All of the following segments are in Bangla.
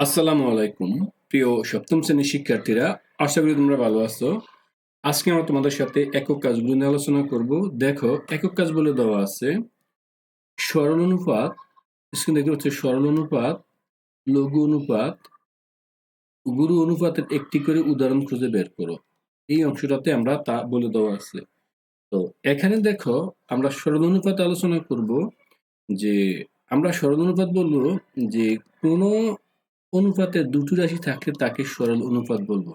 আসসালামু আলাইকুম, প্রিয় সপ্তম শ্রেণির শিক্ষার্থীরা, আশা করি তোমরা ভালো আছো। আজকে আমরা তোমাদের সাথে একক কাজগুলো নিয়ে আলোচনা করব। দেখো, একক কাজ বলে দেওয়া আছে, সরল অনুপাত দেখতে হচ্ছে সরল অনুপাত, লঘু অনুপাত, গুরু অনুপাতের একটি করে উদাহরণ খুঁজে বের করো। এই অংশটাতে আমরা তা বলে দেওয়া আছে। তো, এখানে দেখো, আমরা সরল অনুপাত আলোচনা করব যে, আমরা সরল অনুপাত বলব যে কোনো অনুপাতে দুটি রাশি থাকলে তাকে সরল অনুপাত বলব।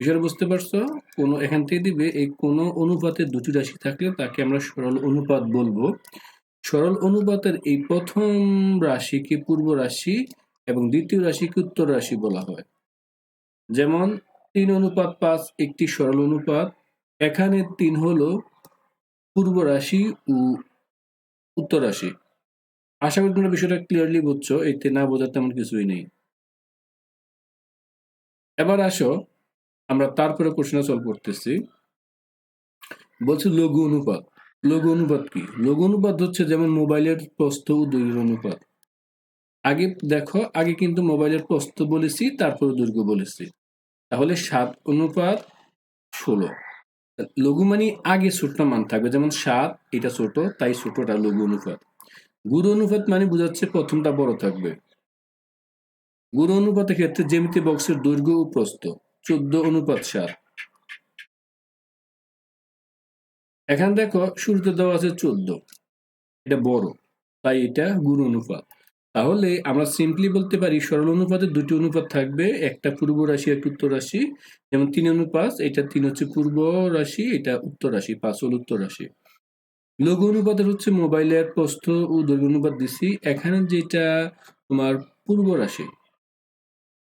বিষয়টা বুঝতে পারছ? কোন এখান থেকে দিবে, এই কোন অনুপাতে দুটি রাশি থাকলে তাকে আমরা সরল অনুপাত বলব। সরল অনুপাতের এই প্রথম রাশিকে পূর্ব রাশি এবং দ্বিতীয় রাশিকে উত্তর রাশি বলা হয়। যেমন, তিন অনুপাত পাঁচ, একটি সরল অনুপাত। এখানে তিন হলো পূর্ব রাশি ও উত্তর রাশি। আশা করি তোমরা বিষয়টা ক্লিয়ারলি বুঝছ, এতে না বোঝার তেমন কিছুই নেই। এবার আসো, আমরা তারপরে প্রশ্ন সলভ করতেছি। বলছে লঘু অনুপাত। লঘু অনুপাত কি? লঘু অনুপাত হচ্ছে যেমন মোবাইলের প্রস্থ ও দৈর্ঘ্য অনুপাত। আগে দেখো, আগে কিন্তু মোবাইলের প্রস্থ বলেছি, তারপরে দৈর্ঘ্য বলেছি। তাহলে সাত অনুপাত ষোলো। লঘু মানে আগে ছোট মান থাকবে, যেমন সাত, এটা ছোট, তাই ছোটটা লঘু অনুপাত। গুরু অনুপাত মানে বোঝাচ্ছে প্রথমটা বড় থাকবে। গুরু অনুপাতের ক্ষেত্রে জ্যামিতি বক্সের দৈর্ঘ্য ও প্রস্থ, চোদ্দ অনুপাত সাত। এখানে দেখো শুরুতে দেওয়া আছে চোদ্দ। এটা বড়, তাই এটা গুরু অনুপাত। তাহলে আমরা সিম্পলি বলতে পারি সরল অনুপাতে দুটি অনুপাত থাকবে, একটা পূর্ব রাশি, একটা উত্তর রাশি। যেমন তিন অনুপাত, এটা তিন হচ্ছে পূর্ব রাশি, এটা উত্তর রাশি, পাঁচ হল উত্তর রাশি। লঘু অনুপাতের হচ্ছে মোবাইলের প্রস্থ ও দৈর্ঘ্য অনুপাত দিছি। এখানে যেটা তোমার পূর্ব রাশি,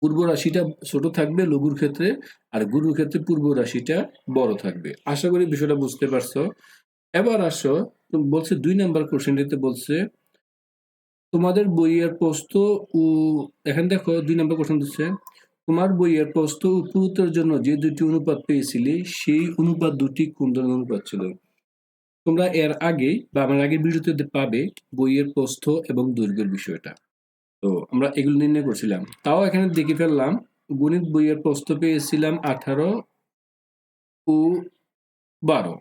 পূর্ব রাশিটা ছোট থাকবে লঘুর ক্ষেত্রে আর গুরুর ক্ষেত্রে পূর্ব রাশিটা বড় থাকবে। আশা করি বিষয়টা বুঝতে পারছ। এবার আসো বলছে দুই নাম্বার কোশ্চেনটিতে বলছে, তোমাদের বইয়ের প্রস্থ ও, এখানে দেখো দুই নাম্বার কোশ্চেন দিচ্ছে, তোমার বইয়ের প্রস্থ ও পুরুত্বের জন্য যে দুটি অনুপাত পেয়েছিলে, সেই অনুপাত দুটি কোন ধরনের অনুপাত ছিল? তোমরা এর আগে বা আমার আগের ভিডিওতে পাবে বইয়ের প্রস্থ এবং দৈর্ঘ্যের বিষয়টা। তো আমরা এগুলো নির্ণয় করছিলাম। তাও এখানে দেখে ফেললাম, গণিত বইয়ের প্রস্থ পেয়েছিলাম আঠারো ও বারো।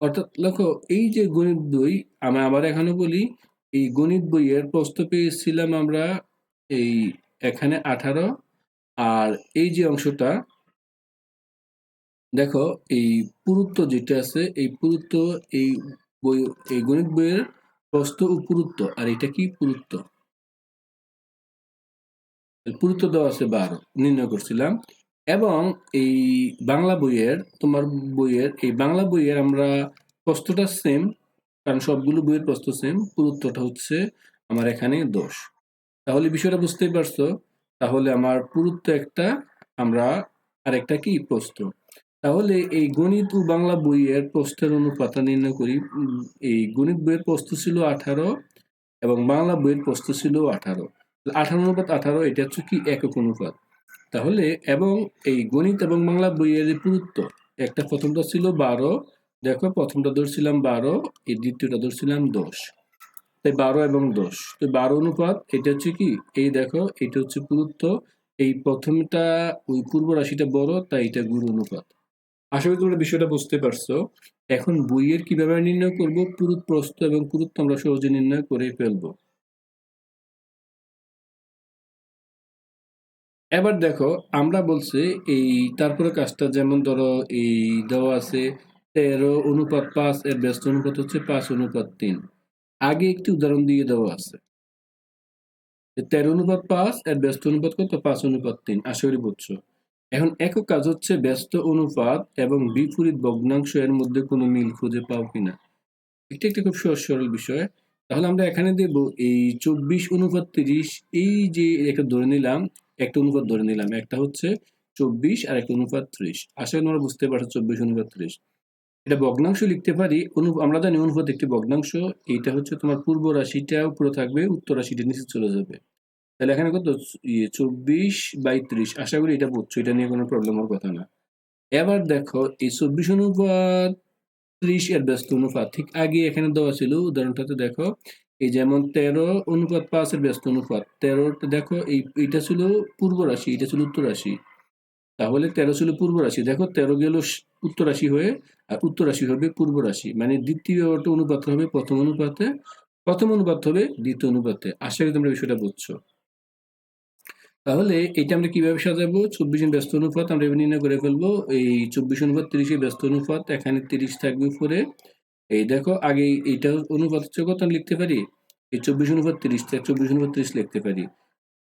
অর্থাৎ দেখো, এই যে গণিত বই, আমরা আবার এখানে বলি, এই গণিত বইয়ের প্রস্থ পেয়েছিলাম আমরা এই এখানে আঠারো, আর এই যে অংশটা দেখো, এই পুরুত্ব যেটা আছে, এই পুরুত্ব, এই বই, এই গণিত বইয়ের প্রস্থ ও পুরুত্ব, আর এটা কি পুরুত্ব? পুরুত্ব দেওয়া আছে বারো, নির্ণয় করছিলাম। এবং এই বাংলা বইয়ের, তোমার বইয়ের, এই বাংলা বইয়ের আমরা প্রস্তটা সেম কারণ সবগুলো বইয়ের প্রস্ত সেম পুরুত্বটা হচ্ছে আমার এখানে দোষ। তাহলে বিষয়টা বুঝতেই পারছ? তাহলে আমার পুরুত্ব একটা, আমরা আর একটা কি? প্রস্ত তাহলে এই গণিত ও বাংলা বইয়ের প্রস্থের অনুপাতটা নির্ণয় করি। এই গণিত বইয়ের প্রস্থ ছিল আঠারো এবং বাংলা বইয়ের প্রস্থ ছিল আঠারো। আঠারো অনুপাত আঠারো, এটা হচ্ছে কি? একক অনুপাত। তাহলে এবং এই গণিত এবং বাংলা বইয়ের পুরুত্ব, একটা প্রথমটা ছিল বারো, দেখো প্রথমটা ধরছিলাম বারো, এই দ্বিতীয়টা ধরছিলাম দশ। তাই বারো এবং দশ। তো বারো অনুপাত, এটা হচ্ছে কি? এই দেখো, এটা হচ্ছে পুরুত্ব। এই প্রথমটা, ওই পূর্ব রাশিটা বড়, তাই এটা গুরু অনুপাত। আশা করি তোমরা বিষয়টা বুঝতে পারছ। এখন বইয়ের কীভাবে নির্ণয় করব? পুরুত প্রস্থ এবং পুরুত্ব আমরা সহজে নির্ণয় করে ফেলব। এবার দেখো, আমরা বলছি এই তারপরে কাজটা যেমন ধরো এই দেওয়া আছে, তেরো অনুপাত পাঁচ, এর ব্যস্ত অনুপাত হচ্ছে পাঁচ অনুপাত তিন। আগে একটি উদাহরণ দিয়ে দেওয়া আছে। তেরো অনুপাত পাঁচ, এর ব্যস্ত অনুপাত কত? পাঁচ অনুপাত তিন। আশা করি বুঝছ। এখন একক কাজ হচ্ছে ব্যস্ত অনুপাত এবং বিপরীত ভগ্নাংশ এর মধ্যে কোনো মিল খুঁজে পাও কিনা। এটা একটা খুব সহজ সরল বিষয়। তাহলে আমরা এখানে দেব এই চব্বিশ অনুপাত তিরিশ, এই যে একটা ধরে নিলাম, একটা অনুপাত ধরে নিলাম, একটা হচ্ছে চব্বিশ আর একটা অনুপাত ত্রিশ। আশা করি আমরা বুঝতে পারছ চব্বিশ অনুপাত ত্রিশ। এটা ভগ্নাংশ লিখতে পারি অনু আমরা জানি অনুপাত একটি ভগ্নাংশ, এইটা হচ্ছে তোমার পূর্ব রাশিটা উপরে থাকবে, উত্তর রাশিটা নিচে চলে যাবে। তাহলে এখানে কত? ইয়ে চব্বিশ বাই ত্রিশ। আশা করি এটা বুঝছ, এটা নিয়ে কোনো প্রবলেম হওয়ার কথা না। এবার দেখো, এই চব্বিশ অনুপাত ত্রিশ এর ব্যস্ত অনুপাত, ঠিক আগে এখানে দেওয়া ছিল, উদাহরণটাতে দেখো, এই যেমন তেরো অনুপাত পাঁচের ব্যস্ত অনুপাত, তেরোটা দেখো, এই, এইটা ছিল পূর্ব রাশি, এটা ছিল উত্তর রাশি। তাহলে তেরো ছিল পূর্ব রাশি, দেখো তেরো গেল উত্তর রাশি হয়ে, আর উত্তর রাশি হবে পূর্ব রাশি মানে দ্বিতীয় অনুপাত হবে, প্রথম অনুপাতে, প্রথম অনুপাত হবে দ্বিতীয় অনুপাতে। আশা করি তোমরা বিষয়টা বুঝছ। তাহলে এটা আমরা কীভাবে সাজাবো? চব্বিশ ব্যস্ত অনুপাত আমরা নির্ণয় করে ফেলব। এই চব্বিশ অনুপাত তিরিশে ব্যস্ত অনুপাত, এখানে তিরিশ থাকবে উপরে। এই দেখো, আগে এইটা অনুপাত হচ্ছে কত লিখতে পারি? এই চব্বিশ অনুপাত তিরিশ চব্বিশ অনুপাত তিরিশ লিখতে পারি।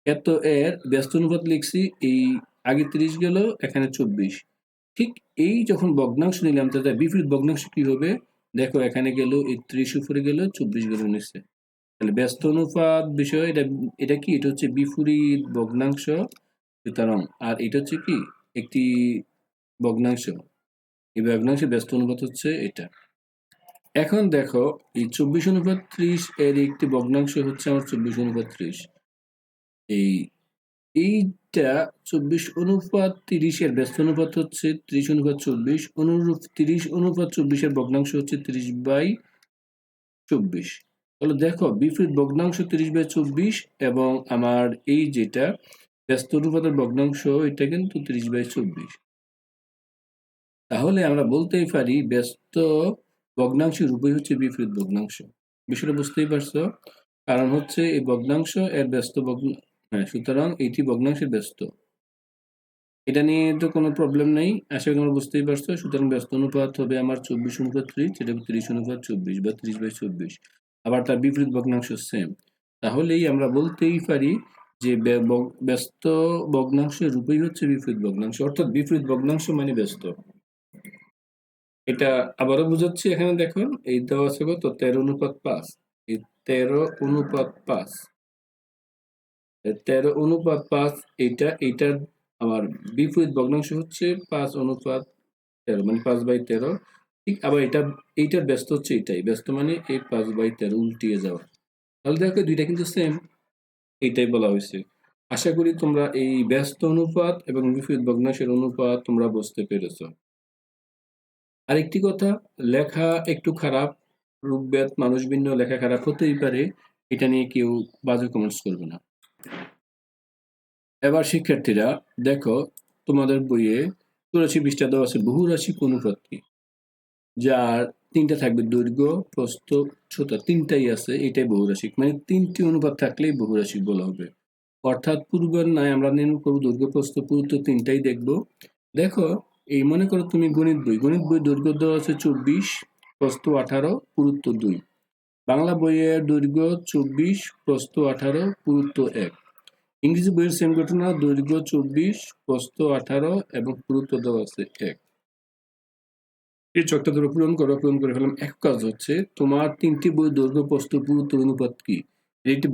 এত এর ব্যস্ত অনুপাত লিখছি, এই আগে তিরিশ গেল, এখানে চব্বিশ। ঠিক এই যখন ভগ্নাংশ নিলাম, তাহলে বিপরীত ভগ্নাংশ কি হবে? দেখো, এখানে গেল, এই ত্রিশ উপরে গেল, চব্বিশ গেল নিচে। তাহলে ব্যস্ত অনুপাত বিষয়, এটা এটা কি? এটা হচ্ছে বিপরীত ভগ্নাংশ সুতরাং আর এটা হচ্ছে কি? একটি ভগ্নাংশ। এই ভগ্নাংশের ব্যস্ত অনুপাত হচ্ছে এটা। এখন দেখো, এই চব্বিশ অনুপাত ত্রিশ এর একটি ভগ্নাংশ হচ্ছে আমার চব্বিশ অনুপাত ত্রিশ। এই, এইটা চব্বিশ অনুপাত তিরিশের ব্যস্ত অনুপাত হচ্ছে ত্রিশ অনুপাত চব্বিশ, অনুরূপ তিরিশ অনুপাত চব্বিশের ভগ্নাংশ হচ্ছে ত্রিশ বাই চব্বিশ। তাহলে দেখো, বিপরীত ভগ্নাংশ তিরিশ বাই চব্বিশ এবং আমার এই যেটা, ব্যস্ত অনুপাতের ভগ্নাংশ, এটা কিন্তু তিরিশ বাই চব্বিশ। তাহলে আমরা বলতেই পারি ব্যস্ত ভগ্নাংশের রূপই হচ্ছে বিপরীত ভগ্নাংশ। বিষয়টা বুঝতেই পারছ? কারণ হচ্ছে এই ভগ্নাংশ এর ব্যস্ত ভগ্ন হ্যাঁ সুতরাং এটি ভগ্নাংশের ব্যস্ত। এটা নিয়ে তো কোনো প্রবলেম নেই, আশা করি তোমরা বুঝতেই পারছ। সুতরাং ব্যস্ত অনুপাত হবে আমার চব্বিশ অনুপাত ত্রিশ যেটা ত্রিশ অনুপাত চব্বিশ বা ত্রিশ বাই চব্বিশ। আবার তার বিপরীত ভগ্নাংশ সেম তাহলেই আমরা বলতেই পারি যে ব্য- ব্যস্ত ভগ্নাংশের রূপই হচ্ছে বিপরীত ভগ্নাংশ, অর্থাৎ বিপরীত ভগ্নাংশ মানে ব্যস্ত। এটা আবারও বুঝাচ্ছি এখানে দেখুন, এই দেওয়া আছে কত? তেরো অনুপাত পাঁচ। এই তেরো অনুপাত পাঁচ। তেরো অনুপাত পাঁচ এটা এইটার আমার বিপরীত ভগ্নাংশ হচ্ছে পাঁচ অনুপাত তেরো মানে পাঁচ বাই তেরো। ঠিক, আবার এটা, এইটার ব্যস্ত হচ্ছে এটাই। ব্যস্ত মানে এই পাঁচ বাই তেরো উল্টিয়ে যাওয়া। তাহলে দেখো দুইটা কিন্তু সেম এইটাই বলা হয়েছে। আশা করি তোমরা এই ব্যস্ত অনুপাত এবং বিপরীত ভগ্নাংশের অনুপাত তোমরা বুঝতে পেরেছ। আরেকটি কথা, লেখা একটু খারাপ, রূপভেদ মানুষ ভিন্ন লেখা খারাপ হতেই পারে, এটা নিয়ে কেউ বাজে কমেন্টস করবে না। এবার শিক্ষার্থীরা, দেখো তোমাদের বইয়ে চুরাশি পৃষ্ঠা দেওয়া আছে, বহুরাশি অনুপাত কি যার তিনটা থাকবে দৈর্ঘ্য প্রস্থ ছোট তিনটাই আছে, এটাই বহুরাশিক। মানে তিনটি অনুপাত থাকলেই বহুরাশিক বলা হবে। অর্থাৎ পূর্বের নয় আমরা নির্ণয় করব দৈর্ঘ্য প্রস্থ পুরুত্ব তিনটাই দেখব। দেখো, এই মনে করো তুমি গণিত বই। গণিত বই দৈর্ঘ্য দেওয়া আছে চব্বিশ প্রস্থ আঠারো পুরুত্ব দুই। বাংলা বইয়ের দৈর্ঘ্য চব্বিশ প্রস্থ আঠারো পুরুত্ব এক। ইংরেজি বইয়ের সেম ঘটনা দৈর্ঘ্য চব্বিশ প্রস্থ আঠারো এবং পুরুত্ব দেওয়া আছে এক। এই চকটা ধরো পূরণ করো, পূরণ করে ফেলাম এক কাজ হচ্ছে, তোমার তিনটি বই দৈর্ঘ্য পুরুত্ব অনুপাত কি?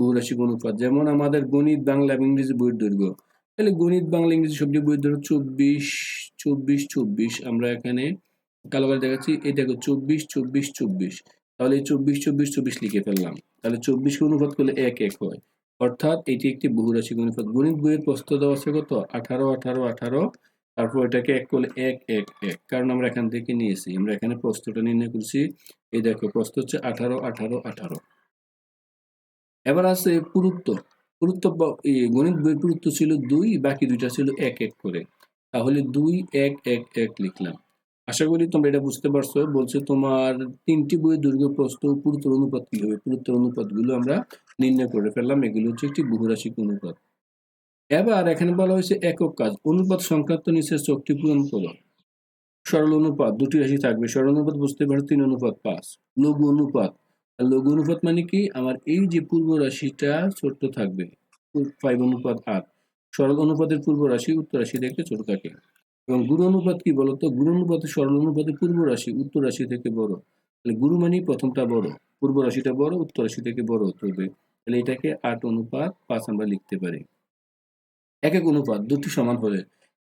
বহুরাশিক অনুপাত। যেমন আমাদের গণিত, বাংলা এবং ইংরেজি বইয়ের দৈর্ঘ্য। তাহলে গণিত, বাংলা, ইংরেজি সবটি চব্বিশ চব্বিশ চব্বিশ। আমরা এখানে কালো কালো দেখাচ্ছি। এই দেখো, চব্বিশ চব্বিশ চব্বিশ। তাহলে চব্বিশ চব্বিশ চব্বিশ লিখে ফেললাম। তাহলে চব্বিশকে অনুপাত করলে এক এক হয়। অর্থাৎ এটি একটি বহুরাশিক অনুপাত। গণিত বইয়ের প্রস্থ দেওয়া কত? আঠারো আঠারো আঠারো। তারপর এটাকে এক করলে এক এক এক। কারণ আমরা এখান থেকে নিয়েছি, আমরা এখানে প্রস্থটা নির্ণয় করছি। এই দেখো, প্রস্থ হচ্ছে আঠারো আঠারো আঠারো। এবার আছে পুরুত্ব। পুরুত্ব গণিত বই পুরুত্ব ছিল দুই, বাকি দুইটা ছিল এক এক করে। তাহলে দুই, এক এক এক লিখলাম। আশা করি তোমরা এটা বুঝতে পারছ। বলছে তোমার তিনটি বইয়ের দৈর্ঘ্য, প্রস্থ ও অনুপাত কি হবে? পুরুত্বের অনুপাতগুলো আমরা নির্ণয় করে ফেললাম। এগুলো হচ্ছে একটি বহুরাশিক অনুপাত। এবার এখানে বলা হয়েছে একক কাজ, অনুপাত সংক্রান্ত নিচের চোখটি পূরণ করো। সরল অনুপাত, দুটি রাশি থাকবে, সরল অনুপাত বুঝতে পারো, তিন অনুপাত পাঁচ। লঘু অনুপাত, আর লঘু অনুপাত মানে কি? আমার এই যে পূর্ব রাশিটা ছোট্ট থাকবে ফাইভ অনুপাত আট। সরল অনুপাতের পূর্ব রাশি, উত্তর রাশি থেকে ছোট থাকে। এবং গুরু অনুপাত কি বলতো? গুরু অনুপাতে, সরল অনুপাতের পূর্ব রাশি, উত্তর রাশি থেকে বড়। তাহলে গুরু মানে প্রথমটা বড়, পূর্ব রাশিটা বড়, উত্তর রাশি থেকে বড় হতে হবে। তাহলে এটাকে আট অনুপাত পাঁচ আমরা লিখতে পারি। এক এক অনুপাত, দুটি সমান হলে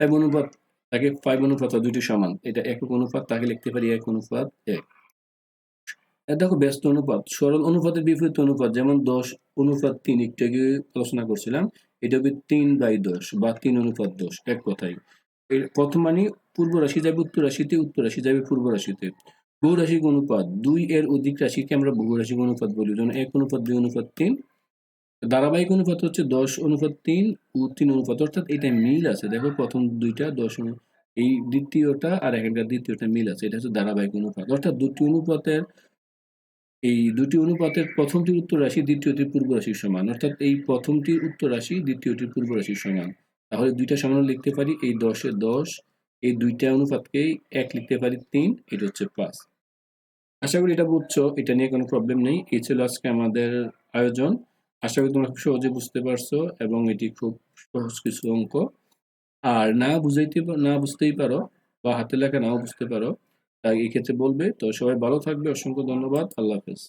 ফাইভ অনুপাত তাকে ফাইভ অনুপাত দুটি সমান, এটা এক একক অনুপাত, তাকে লিখতে পারি এক অনুপাত এক। দেখো ব্যস্ত অনুপাত, সরল অনুপাতের বিপরীত অনুপাত, যেমন দশ অনুপাত তিন, একটু আগে আলোচনা করছিলাম, এটা হবে তিন বাই দশ বা তিন অনুপাত দশ, এক কথাই প্রথম মানে পূর্ব রাশি যাবে উত্তর রাশিতে, উত্তর রাশি যাবে পূর্ব রাশিতে। বহুরাশিক অনুপাত, দুই এর অধিক রাশিকে আমরা বহুরাশিক অনুপাত বলি, যেমন এক অনুপাত, দুই অনুপাত, তিন ধারাবাহিক অনুপাত হচ্ছে দশ অনুপাত তিন ও তিন অনুপাত, অর্থাৎ এটা মিল আছে। দেখো প্রথম দুইটা দশ এই দ্বিতীয়টা আর এখানকার দ্বিতীয়টা মিল আছে। এটা হচ্ছে ধারাবাহিক অনুপাত। অর্থাৎ দুটি অনুপাতের এই দুটি অনুপাতের প্রথমটির উত্তর রাশি, দ্বিতীয়টির পূর্ব রাশির সমান। অর্থাৎ এই প্রথমটির উত্তর রাশি, দ্বিতীয়টির পূর্ব রাশির সমান। তাহলে দুইটা সমান লিখতে পারি, এই দশে দশ, এই দুইটা অনুপাতকেই এক লিখতে পারি তিন, এটা হচ্ছে পাঁচ। আশা করি এটা বুঝছ, এটা নিয়ে কোনো প্রবলেম নেই। এই ছিল আজকে আমাদের আয়োজন। আশা করি তোমরা খুব সহজে বুঝতে পারছ এবং এটি খুব সহজ কিছু অঙ্ক। আর না বুঝাইতে না বুঝতেই পারো বা হাতে লেখা নাও বুঝতে পারো, তাই এক্ষেত্রে বলবে। তো সবাই ভালো থাকবে, অসংখ্য ধন্যবাদ। আল্লাহ হাফেজ।